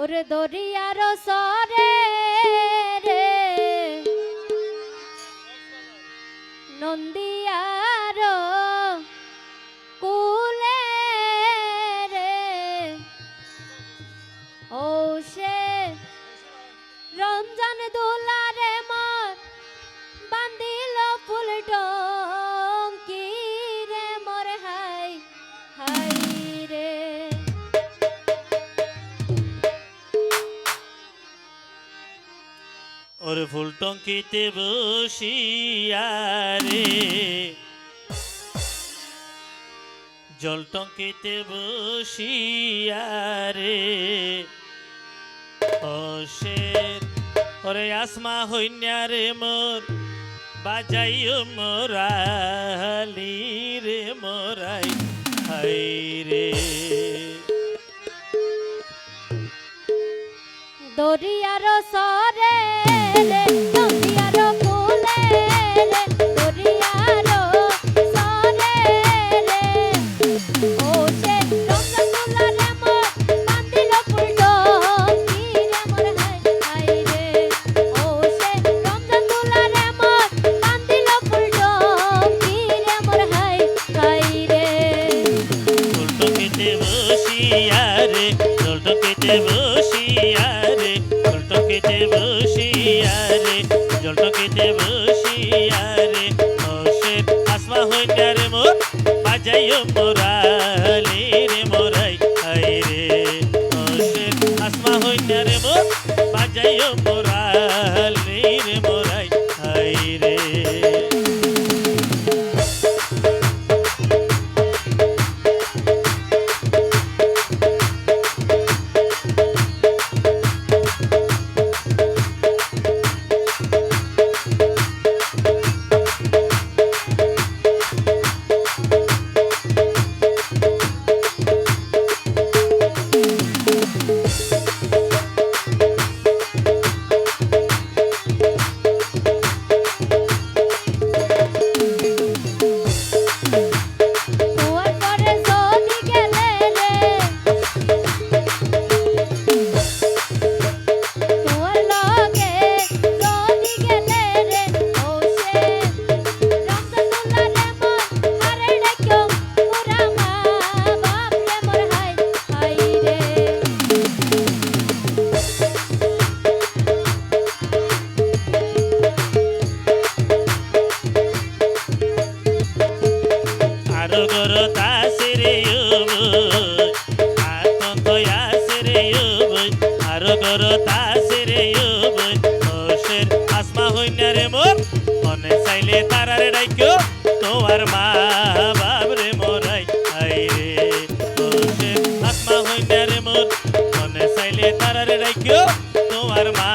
ওরে দরিয়ার সরে রে। নন্দিয়ার কুলে রে। ও সে রমজান দোলারে ওরে ফুল টঙ্কিতে বসিয়া রে জল টঙ্কিতে বসিয়া রে অশের ওরে আসমা হইন্যা রে মোর বাজাইও মোরালি রে মোরাই হাই রে দরিয়ার সরে কুলে রে দরিয়ার সরে রে। বাজাইও গর তাসিরে ওশের আসমা হইনা রে মোর। মনে চাইলে তারারে ডাইকো, তোমার মা বাবরে মোর আই রে। ওশের আসমা হইনা রে মোর। মনে চাইলে তারারে ডাইকো, তোমার মা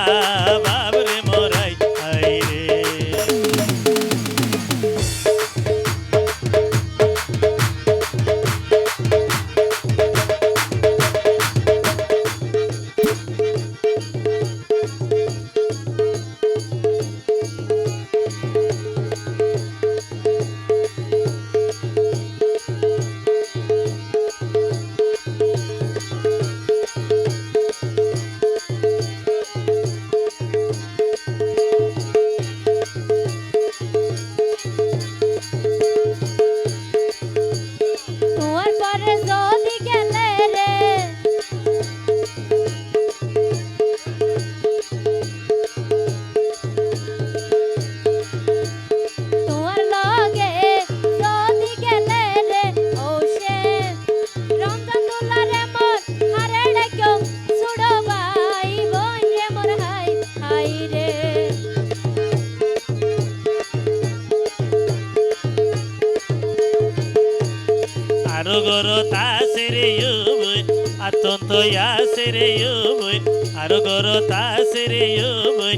ইয়াসেরে ইউবই আরও গর তাসেরে ইউবই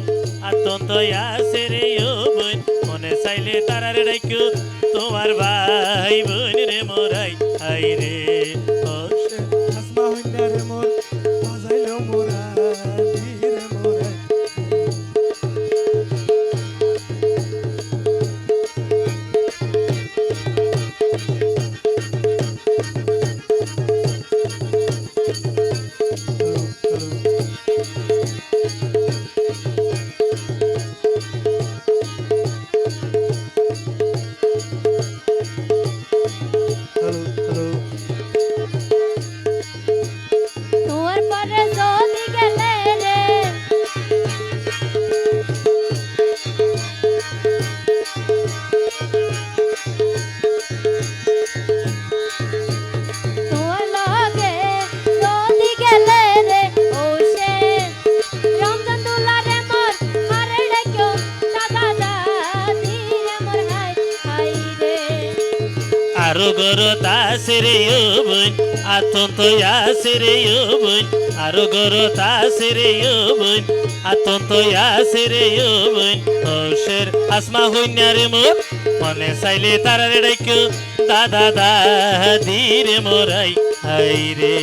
আতন্ত ইয়াসেরে ইউবই মনে চাইলে তারারে ডাইকু তোমার ভাই বোন রে মোরাই হাই রে। গরো তাসে বই ও বোন আতন্ত আসে রে ও বোন, আরও গরো তাসে বই ও বোন আতন্ত আসে রে ও বোন। হোসের আসমা হইনারে মোর মনে চাইলে তারারে ডাইকো দাদা দাদি রে মোরাই, হাই রে।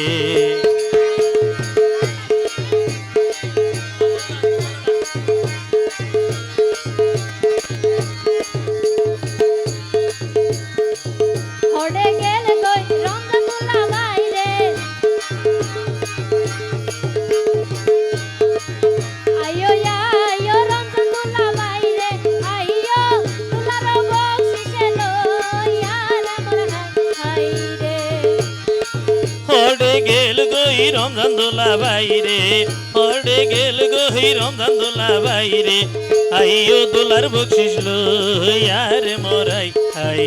রমজান দোলা বাইরে হড়ে গেল গহি রমজান দোলা বাইরে। আইও দোলার বকশিস লইয়ার মোরাই হাই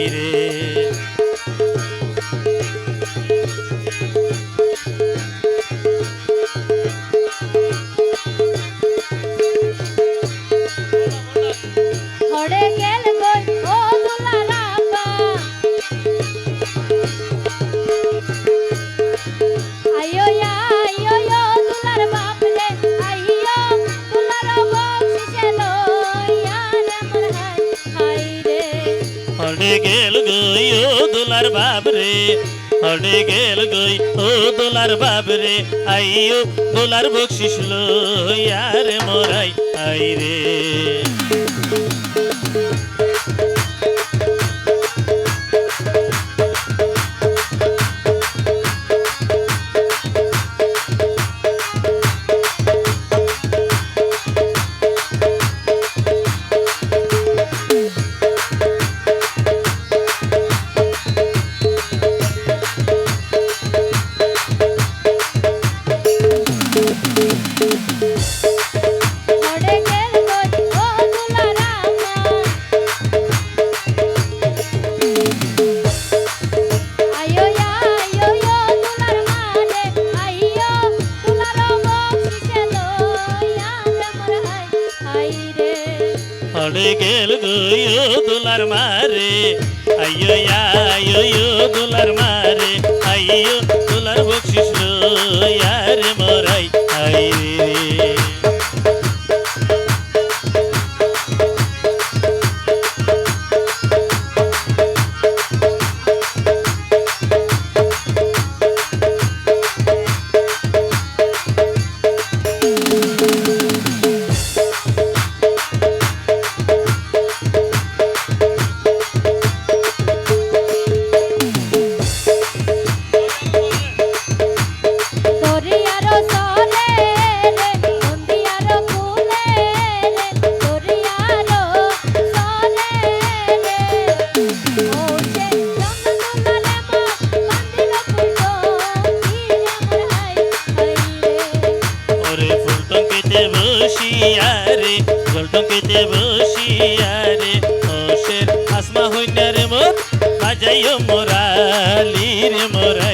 হড়ে গেল গই। ও দোলার বাবরে আইও দোলার বকশিস লইয়ার মোরাই। আই রে টঙ্কিতে বসিয়া রে হোসের আসমা হইনা রে মোর বাজাইও মোরালির মোরা।